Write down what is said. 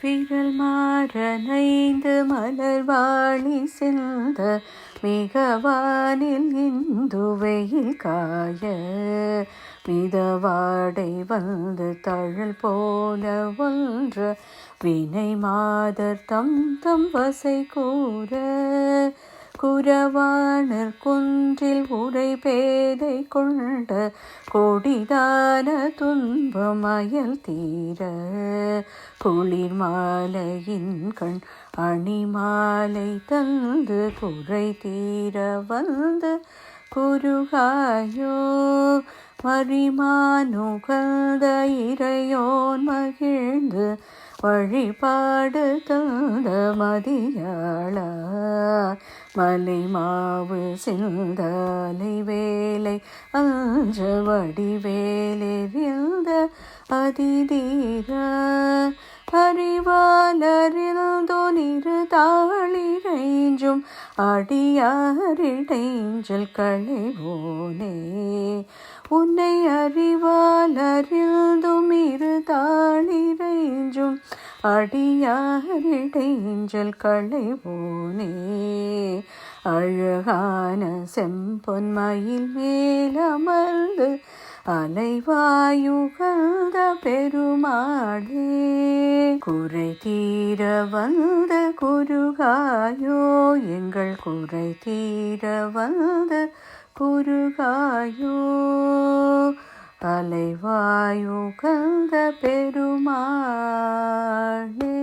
விரல் மாறனைந்து மலர்வாழி செல்த மிகவானில் இந்து வெயில் காய மிதவாடை வந்து தழல் போல ஒன்ற வினை மாதர் தம் தம் வசை கூற குரவாணர் குன்றில் உரை பேதை கொண்ட கொடிதான துன்பம் அயல் தீர. குளிர் மாலையின் கண் அணி மாலை தந்து குறை தீர வந்து குருகாயோ மறிமானுகந்த இறையோன் மகிழ்ந்து வழிபாடு தந்த மதியாளா. மலை மாவு சிந்தலை வேலை அஞ்ச வடிவேலெறிந்த அதிதீர. அறிவாலறிந்தோனிரு தாளிரைஞ்சும் அடியாரிடைஞ்சல் களைவோனே உன்னை அறிவாலறிந்தும் அடியாரிடைஞ்சல் களைவோனே. அழகான செம்பொன் மயில் மேலமர்ந்து அலைவாயுகழ்ந்த பெருமாளே. குறை தீர வந்த குருகாயோ எங்கள் குறை தீர வந்த குருகாயோ. அலைவாயுகந்த பெருமாளே.